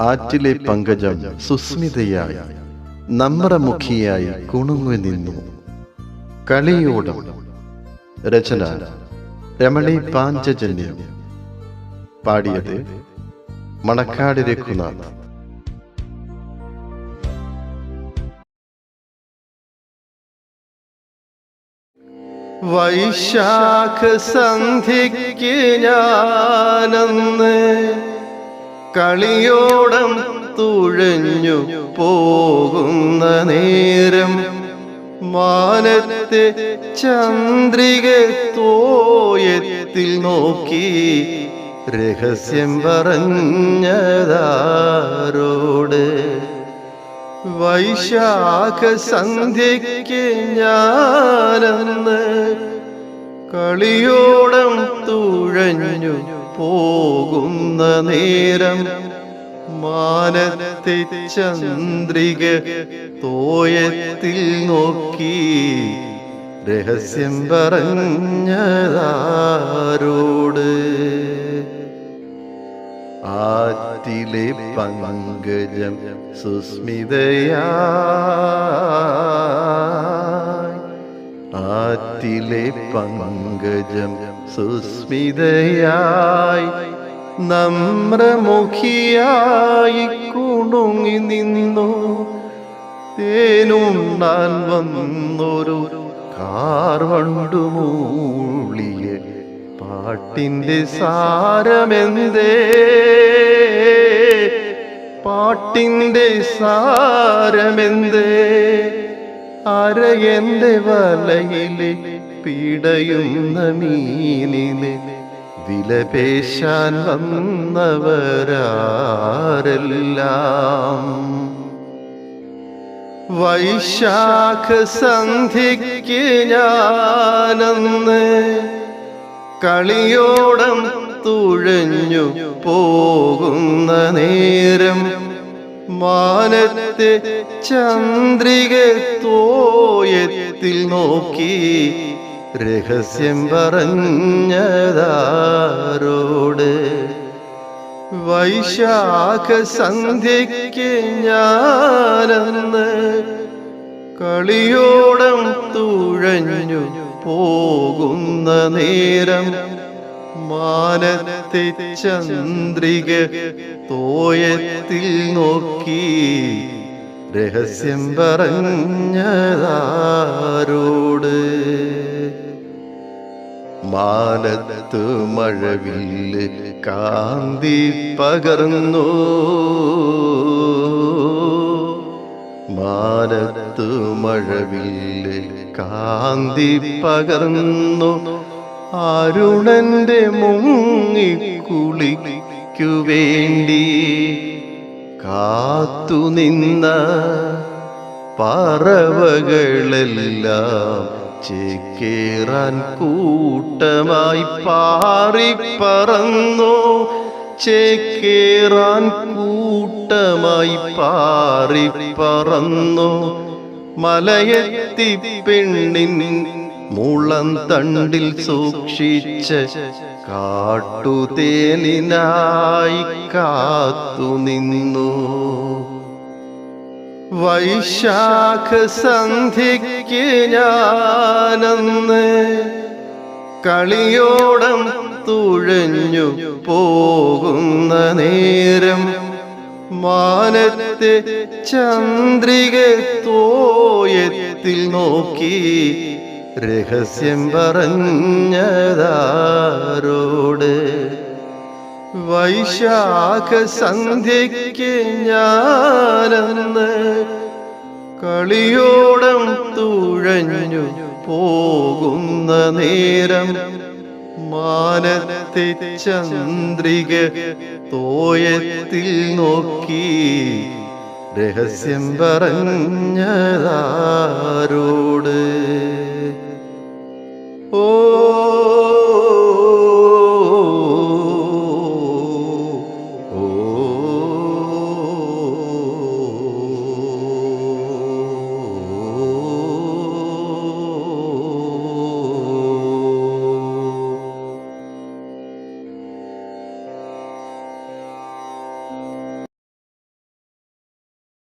ആറ്റിലെ പങ്കജം സുസ്മിതയായി. നമ്രമുഖിയായി കുണുങ്ങി നിന്നു. കളിയോടം. രചന. രമണി പാഞ്ചജന്യം. പാടിയത് മണക്കാട് രഘുനാഥ്. വൈശാഖ സന്ധിക്ക് ഞാനന്ന് കളിയോടം തുഴഞ്ഞു പോകുന്ന നേരം മാനത്തെ ചന്ദ്രിക തോയത്തിൽ നോക്കി രഹസ്യം പറഞ്ഞതാരോട്? വൈശാഖ സന്ധ്യയ്ക്ക് ഞാനെന്ന് കളിയോടം തുഴഞ്ഞു പോകുന്ന നേരം മാനത്തെ ചന്ദ്രിക തോയത്തിൽ നോക്കി രഹസ്യം പറഞ്ഞതാരോട്? ആറ്റിലെ പങ്കജം സുസ്മിതയാ ആറ്റിലെ പങ്കജം സുസ്മിതയായി നമ്രമുഖിയായി കുണുങ്ങി നിന്നു. തേനുണ്ണാൻ വന്നൊരു കാർവണ്ടുമൂളിയെ പാട്ടിന്റെ സാരമെന്തേ? പാട്ടിന്റെ സാരമെന്തേ? അരയന്റെ വലയിലെ പിടയുന്ന മീനിനെ വിലപേശാൻ വന്നവരാരെല്ലാം. വൈശാഖ സന്ധിക്ക് ഞാനന്ന് കളിയോടം തുഴഞ്ഞു പോകുന്ന നേരം മാനത്തെ ചന്ദ്രിക തോയത്തിൽ നോക്കി രഹസ്യം പറഞ്ഞതാരോട്? വൈശാഖ സന്ധ്യയ്ക്ക് ഞാനെന്ന് കളിയോടം തുഴഞ്ഞു പോകുന്ന നേരം മാനത്തെ ചന്ദ്രിക തോയത്തിൽ നോക്കി രഹസ്യം പറഞ്ഞതാരോട് മാനത്ത് മഴവില്ല് കാന്തി പകർന്നു. മാനത്ത് മഴവില്ല് കാന്തി പകർന്നു. അരുണന്റെ മുങ്ങിക്കുളിക്കു വേണ്ടി കാത്തുനിന്ന പറവകളെല്ലാം ചേക്കേറാൻ കൂട്ടമായി പാറിപ്പറന്നോ. പറന്നു ചേക്കേറാൻ കൂട്ടമായി പാറിപ്പറന്നോ. മലയത്തി പെണ്ണിൻ മുളം തണ്ടിൽ സൂക്ഷിച്ച കാത്തു നിന്നു വൈശാഖ സന്ധിക്ക് ഞാനന്ന് കളിയോടം തുഴഞ്ഞു പോകുന്ന നേരം മാനത്തെ ചന്ദ്രിക തോയത്തിൽ നോക്കി രഹസ്യം പറഞ്ഞതാരോട് വൈശാഖ സന്ധ്യയ്ക്ക് ഞാനെന്ന് കളിയോടം തുഴഞ്ഞു പോകുന്ന നേരം മാനത്തെ ചന്ദ്രിക തോയത്തിൽ നോക്കി രഹസ്യം പറഞ്ഞതാരോട്